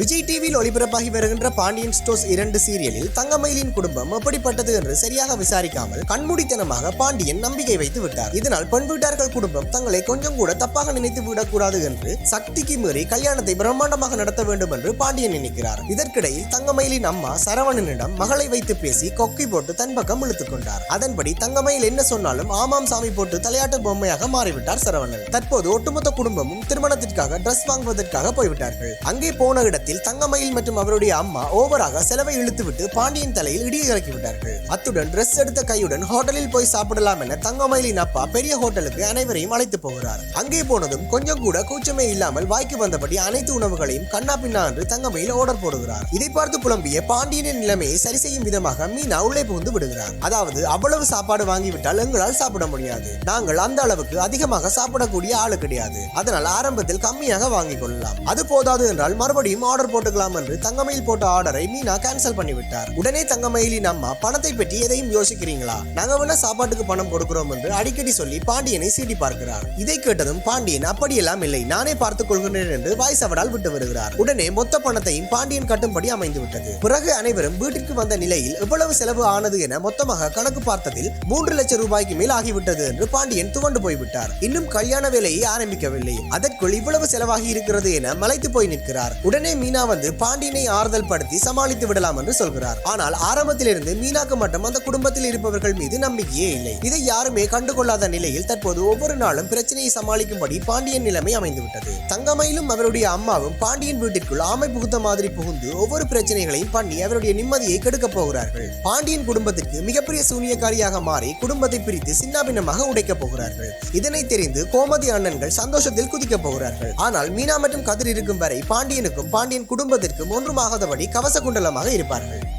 விஜய் டிவியில் ஒளிபரப்பாகி வருகின்ற பாண்டியன் ஸ்டோர்ஸ் இரண்டு சீரியலில் தங்கமயிலின் குடும்பம் எப்படிப்பட்டது என்று சரியாக விசாரிக்காமல் கண்மூடித்தனமாக பாண்டியன் நம்பிக்கை வைத்து விட்டார். இதனால் பெண் வீட்டார்கள் குடும்பம் தங்களை கொஞ்சம் கூட தப்பாக நினைத்து விடக்கூடாது என்று சக்திக்கு மீறி கல்யாணத்தை பிரம்மாண்டமாக நடத்த வேண்டும் என்று பாண்டியன் நினைக்கிறார். இதற்கிடையில் தங்கமயிலின் அம்மா சரவணனிடம் மகளை வைத்து பேசி கொக்கி போட்டு தன் பக்கம் இழுத்துக் கொண்டார். அதன்படி தங்கமயில் என்ன சொன்னாலும் ஆமாம் சாமி போட்டு தலையாட்டு பொம்மையாக மாறிவிட்டார் சரவணன். தற்போது ஒட்டுமொத்த குடும்பமும் திருமணத்திற்காக டிரஸ் வாங்குவதற்காக போய்விட்டார்கள். அங்கே போன இடத்தில் தங்கமயில் மற்றும் அவருடைய அம்மா ஓவராக செலவை இழுத்துவிட்டு பாண்டியன் தலையில் இடியை இறக்கி விட்டார்கள் அத்துடன் டிரஸ் எடுத்த கையுடன் ஹோட்டலில் போய் சாப்பிடலாம் என தங்கமயிலின் அப்பா பெரிய ஹோட்டலுக்கு அனைவரையும் அழைத்து போகிறார். அங்கே போனதும் கொஞ்சம் கூட கூச்சமே இல்லாமல் வாய்க்கு வந்தபடி அனைத்து உணவுகளையும் கண்ணா பின்னா என்று தங்கமயில் ஆர்டர் போடுகிறார். இதை பார்த்து புலம்பிய பாண்டியனின் நிலைமையை சரி செய்யும் விதமாக மீனா உள்ளே புகுந்து விடுகிறார். அதாவது அவ்வளவு சாப்பாடு வாங்கிவிட்டால் எங்களால் சாப்பிட முடியாது. நாங்கள் அந்த அளவுக்கு அதிகமாக சாப்பிடக்கூடிய ஆளு கிடையாது. அதனால் ஆரம்பத்தில் கம்மியாக வாங்கிக் கொள்ளலாம். அது போதாது என்றால் மறுபடியும் ஆர்டர் போட்டுக்கலாம் என்று தங்கமயில் போட்ட ஆர்டரை மீனா கேன்சல் பண்ணிவிட்டார். உடனே தங்கமயிலின் அம்மா பணத்தை பற்றி எதையும் யோசிக்கிறீங்களா? நாங்க வேணா சாப்பாட்டுக்கு பணம் கொடுக்கிறோம் என்று அடிக்கடி சொல்லி பாண்டியனை சீட்டி பார்க்கிறார். இதை கேட்டதும் பாண்டியன் அப்படியெல்லாம் இல்லை. நானே பார்த்துக் கொள்கிறேன் என்று வாய் சவடால் விட்டு வருகிறார் உடனே மொத்த பணத்தையும் பாண்டியன் கட்டும்படி அமைந்து விட்டது. பிறகு அனைவரும் வீட்டிற்கு வந்த நிலையில் எவ்வளவு செலவு ஆனது என மொத்தமாக கணக்கு பார்த்ததில் மூன்று லட்சம் ரூபாய்க்கு மேல் ஆகிவிட்டது என்று பாண்டியன் துவண்டு போய்விட்டார். இன்னும் கல்யாண வேலையை ஆரம்பிக்கவில்லை. அதற்குள் இவ்வளவு செலவாகி இருக்கிறது என மலைத்து போய் நிற்கிறார். உடனே மீனா வந்து பாண்டியனை ஆறுதல் படுத்தி சமாளித்து விடலாம் என்று சொல்கிறார். ஆனால் ஆரம்பத்திலிருந்து மீனாக்கு மட்டும் அந்த குடும்பத்தில் இருப்பவர்கள் மீது நம்பிக்கையே இல்லை. இதை யாருமே கண்டுகொள்ளாத நிலையில் தற்போது ஒவ்வொரு நாளும் பிரச்சனையை சமாளிக்கும்படி பாண்டியன் நிலைமை அமைந்துவிட்டது. தங்கமயிலும் அவருடைய அம்மாவும் பாண்டியன் வீட்டிற்குள் ஆமை புகுந்த மாதிரி புகுந்து ஒவ்வொரு பிரச்சனைகளையும் பண்ணி அவருடைய நிம்மதியை கெடுக்க போகிறார்கள். பாண்டியன் குடும்பத்திற்கு மிகப்பெரிய சூனியக்காரியாக மாறி குடும்பத்தை பிரித்து சின்னாபின்னமாக உடைக்கப் போகிறார்கள். இதனை தெரிந்து கோமதி அண்ணன்கள் சந்தோஷத்தில் குதிக்கப் போகிறார்கள். ஆனால் மீனா மற்றும் கதிர் இருக்கும் வரை பாண்டியனுக்கும் பாண்டியன் குடும்பத்திற்கும் ஒன்றுமாகாதபடி கவச குண்டலமாக இருப்பார்கள்.